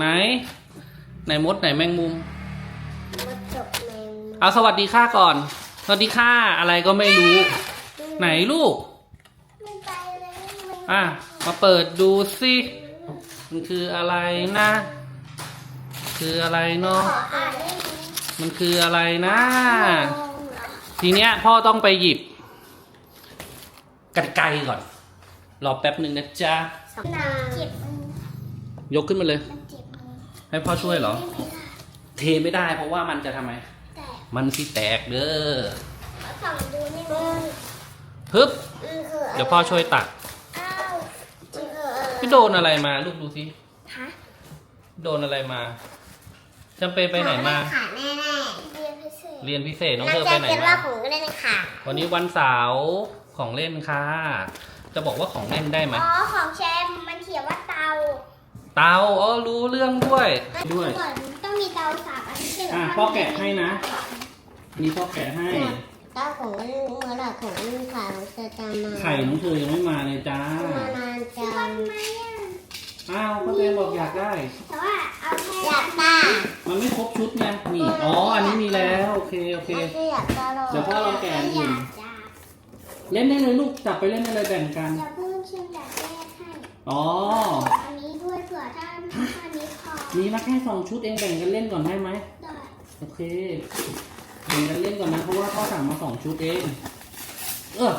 ไหน ไหนมดไหนแมงมุมมาจบแมงมุมเอาสวัสดีค่าก่อน สวัสดีค่าอะไรก็ไม่รู้ ไหนลูกไม่ไปเลยอะ มาเปิดดูสิมันคืออะไรนะ คืออะไรเนาะ ขออ่านได้ไหมมันคืออะไรนะทีเนี้ยพ่อต้องไปหยิบกันไกรก่อน รอแป๊บหนึ่งนะจ๊ะสำนาเจ็บมันยกขึ้นมาเลย มันเจ็บมือ ให้พ่อช่วยเหรอไม่ได้เทไม่ได้เพราะว่ามันจะทำไม แต่มันสิแตกเด้อส่องดูนี่มันฮึบมันคืออะไรเดี๋ยวพ่อช่วยตักอ้าวมันคืออะไรพี่โดนอะไรมา ลูกดูสิฮะโดนอะไรมาจำเป็นไปไหนมา ขาแน่ๆเรียนพิเศษเรียนพิเศษน้องเธอไปไหนน่าจะคิดมาว่าของเล่นค่ะวันนี้วันเสาร์ของเล่นค่ะ จะบอกว่าของเล่นได้ไหม อ๋อของแชมป์มันเขียนว่า เตาเตาอ๋อรู้เรื่องด้วย ด้วยก่อนต้องมีเตาสามอันที่เหลือะพ่อแกะให้นะนี่พ่อแกะให้ เตาของเมื่อไหร่ของลูกค่ะของเธอจะมาไข่น้องเธอยังไม่มาเลยจ้ามานานจังอ้าวพ่อเจมบอกอยากได้ แต่ว่าเอาแค่อยากตามันไม่ครบชุดไงนี่อ๋ออันนี้มีแล้วโอเคโอเค ไม่ได้อยากตาหรอกเดี๋ยวพ่อลองแกะอันอื่นอยากจ้าเล่นได้เลยลูกจับไปเล่นได้เลยแบ่งกันจะเพิ่งเชื่อมอยากแยกให้ อ๋อ อันนี้ด้วยเผื่อถ้าถ้านี้พอมีมาแค่สองชุดเองแบ่งกันเล่นก่อนได้ไหม ได้โอเคแบ่งกันเล่นก่อนนะเพราะว่าพ่อสั่งมาสองชุดเอง เออ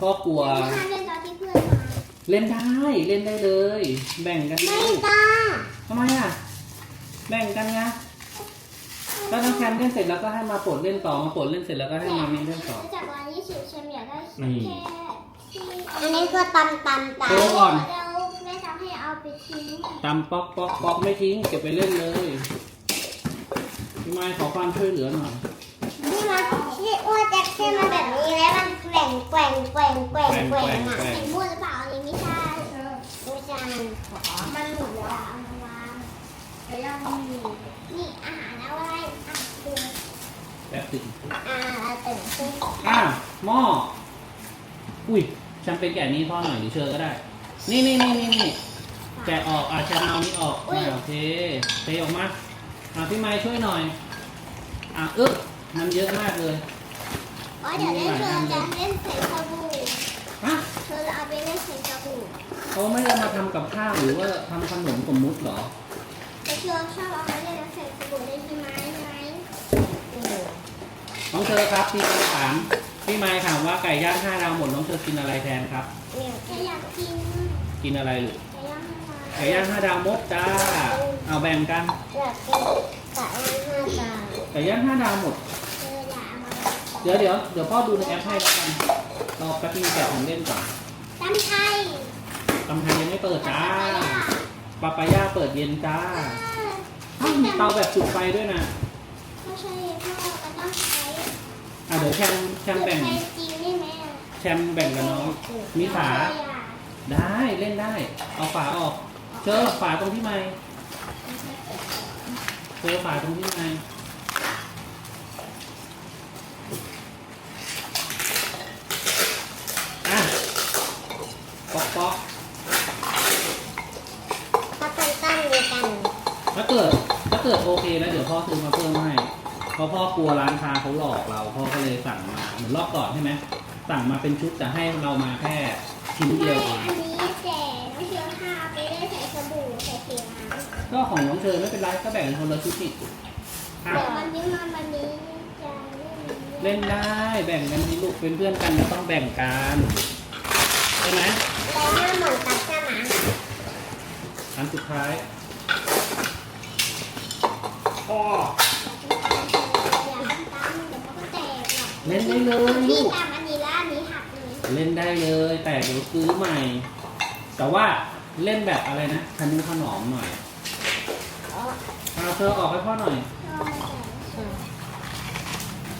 พ่อกลัวถ้าเล่นตอนที่เพื่อนมาเล่นได้เล่นได้เลย แบ่งกันไม่เล่นตาทำไมอะ แบ่งกันไงถ้าน้องแคมเล่นเสร็จแล้วก็ให้มาปลดเล่นต่อมาปลดเล่นเสร็จแล้วก็ให้มามีเล่นต่อ จากวันที่สิบแชมป์อยากได้นี่แค่ที่อันนี้คือตำตำตำโชว์ก่อนแล้วแม่ทำให้ เอาไปทิ้งตำป๊อกป๊อกป๊อกไม่ทิ้งเก็บไปเล่นเลยพี่ไม้ขอความช่วยเหลือหน่อยนี่มันที่ว่าแจ็คเช่นมันแบบนี้แล้วมันแกว่งแกว่งแกว่งแกว่งแกว่งอะแกว่งเห็นมั่วหรือเปล่าอันนี้ไม่ใช่ไม่ใช่มันหมุนแล้วเอามาวางแล้วเรามีนี่อาหารเอาไว้อะดูแป๊บติดอ่าเราตื่นขึ้นอ้าวหม้ออุ้ยฉันเป็นแกะนี้พ่อหน่อยหรือเชิญก็ได้ นี่นี่นี่นี่นี่ แกะออกอะฉันเอานี้ออกอะโอเคเทออกมาอะพี่ไม้ช่วยหน่อยอะอึ๊บมันเยอะมากเลยอ๋อเดี๋ยวเล่นเธอจะเล่นใส่สบู่ฮะเธอจะเอาไปเล่นใส่สบู่เขาไม่ได้มาทำกับข้าวหรือว่าทำขนมสมมุติเหรอแต่เธอชอบเอาไปเล่นแล้วใส่สบู่ได้ใช่ไหมใช่ไหมน้องเธอครับพี่ไม้ถามพี่ไม้ถามว่าไก่ย่างห้าดาวหมดน้องเธอกินอะไรแทนครับเนี่ยแค่อยากกินกินอะไรลูก ไก่ย่างให้มาไก่ย่างห้าดาวมดจ้า เอาแบ่งกันอยากกินไก่ย่างห้าจานไก่ย่างห้าดาวหมดเธออยากเอามาเดี๋ยวเดี๋ยวเดี๋ยวพ่อดูในแอปให้แล้วกันรอแป๊บนึงแกะของเล่นก่อนตำไทยตำไทยยังไม่เปิดจ้าปาปายาเปิดเย็นจ้าอ้าวมีเตาแบบจุดไฟด้วยนะไม่ใช่พ่อก็ต้องใช้อะเดี๋ยวแชมแชมแบ่งใช้จริงได้ไหมอะแชมแบ่งกับน้อง มีฝา ได้เล่นได้ เอาฝาออก เจอฝาตรงที่ไม้เจอฝาตรงที่ไม้อะป๊อกป๊อกเขาตั้งตั้งด้วยกันถ้าเกิดถ้าเกิดโอเคแล้วเดี๋ยวพ่อซื้อมาเพิ่มให้เพราะพ่อกลัวร้านค้าเขาหลอกเราพ่อก็เลยสั่งมาเหมือนรอบก่อนใช่ไหมสั่งมาเป็นชุดแต่ให้เรามาแค่ชิ้นเดีไม่ยวเอง อันนี้แต่น้อ ก็ของน้องเธอไม่เป็นไรก็แบ่งคนละชุดนี่อะเดี๋ยววันนี้มาวันนี้จะเล่นเล่นได้แบ่งกันที่ลูกเป็นเพื่อนกันก็ต้องแบ่งกันใช่ไหมแล้วหน้าเหมือนกับใช่ไหมอันสุดท้ายพ่ออย่าตั้งตั้งเดี๋ยวมันก็แตกหรอกเล่นได้เลยพี่ลูก ตามอันนี้แล้วอันนี้หักเลยเล่นได้เลย แต่เดี๋ยวซื้อใหม่ แต่ว่าเล่นแบบอะไรนะทะนุถนอมหน่อย เอาเธอออกให้พ่อหน่อย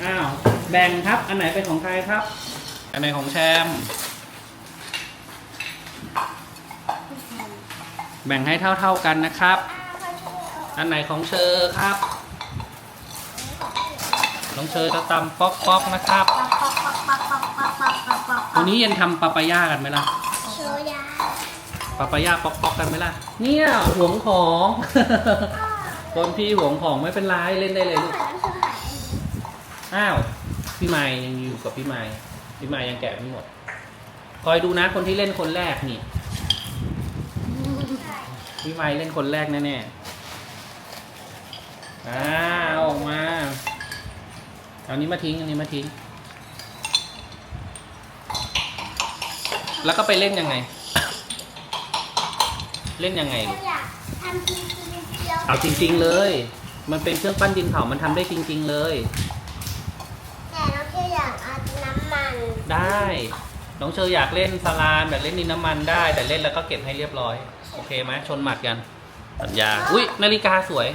อ้าว แบ่งครับ อันไหนเป็นของใครครับ อันไหนของแชมแบ่งให้เท่า ๆกันนะครับ อันไหนของเชอครับ น้องเชอจะตำป๊อกป๊อกๆนะครับ วันนี้ยังทำปาปายากันไหมล่ะโชว์ยาปาปายาป๊อกป๊อกกันไหมล่ะ เนี่ยหวงของ คนพี่หวงของไม่เป็นไรเล่นได้เลยลูก อ้าว พี่ไม้ยังอยู่กับพี่ไม้พี่ไม้ยังแกะไม่หมด คอยดูนะคนที่เล่นคนแรกนี่ พี่ไม้เล่นคนแรกแน่ๆอ่าเอาออกมา เอานี้มาทิ้งอันนี้มาทิ้ง แล้วก็ไปเล่นยังไง เล่นยังไงลูกอยากทำจริงๆ เดียวเอาจริง ๆเลย มันเป็นเครื่องปั้นดินเผา มันทำได้จริง ๆเลย แต่เราแค่อยากเอาน้ำมันได้ น้องเชออยากเล่นสลามแบบเล่นดินน้ำมันได้ แต่เล่นแล้วก็เก็บให้เรียบร้อย โอเคไหมชนหมัดกัน สัญญา อุ้ยนาฬิกาสวย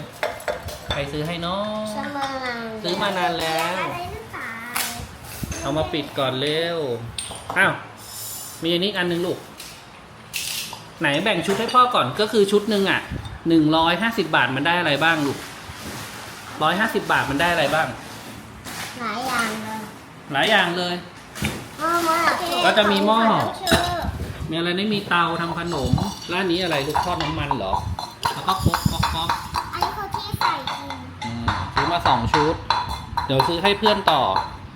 ใครซื้อให้น้องสมานซื้อมานานแล้ว อะไรหรือเปล่าเอามาปิดก่อนเร็ว อ้าว มีอันนี้อีกอันหนึงลูก ไหนแบ่งชุดให้พ่อก่อน ก็คือชุดหนึ่งอะ หนึ่งร้อยห้าสิบาทมันได้อะไรบ้างลูกร้อยห้าสิบาทมันได้อะไรบ้าง หลายอย่างเลยหลายอย่างเลย หม้อหม้อก็จะมีหม้อของเชื่อมีอะไรนี่มีเตาทำขนมร้านนี้อะไรลูกทอดน้ำมันเหรอ แล้วก็ครกครกครกอันนี้เขาที่ใส่กินอืมซื้อมาสองชุด เดี๋ยวซื้อให้เพื่อนต่อ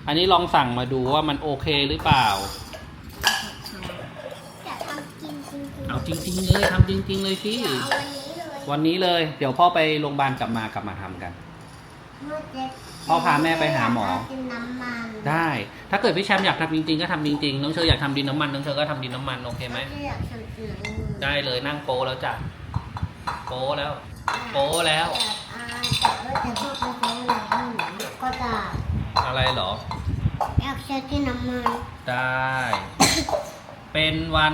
อันนี้ลองสั่งมาดูว่ามันโอเคหรือเปล่าอยากทำกินจริงๆเอาจริง ๆ เลยทำจริง ๆ เลยสิเอาวันนี้เลย วันนี้เลย เดี๋ยวพ่อไปโรงพยาบาลกลับมากลับมาทำกันเมื่อเจ็ดพ่อพาแม่ไปหาหมอ กินน้ำมันได้ ถ้าเกิดพี่แชมป์อยากทำจริงๆก็ทำจริงๆ น้องเชออยากทำดินน้ำมัน น้องเชอก็ทำดินน้ำมันโอเคไหมที่อยากทำกินได้เลยนั่งโปแล้วจ้ะโปแล้ว โปแล้ว แต่ว่าจะพวกไปใช้อะไรบ้างก็จะอะไรเหรอ อยากใช้ที่น้ำมันได้ เป็นวัน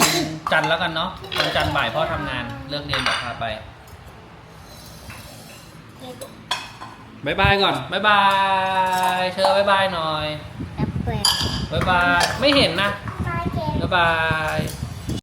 จันทร์แล้วกันเนาะวันจันทร์บ่ายพ่อทำงาน เลิกเรียนแบบพาไป บายบายก่อนบายบายเชอบายบายหน่อยแอปเปิลบายบายไม่เห็นนะไฟเกมบายบาย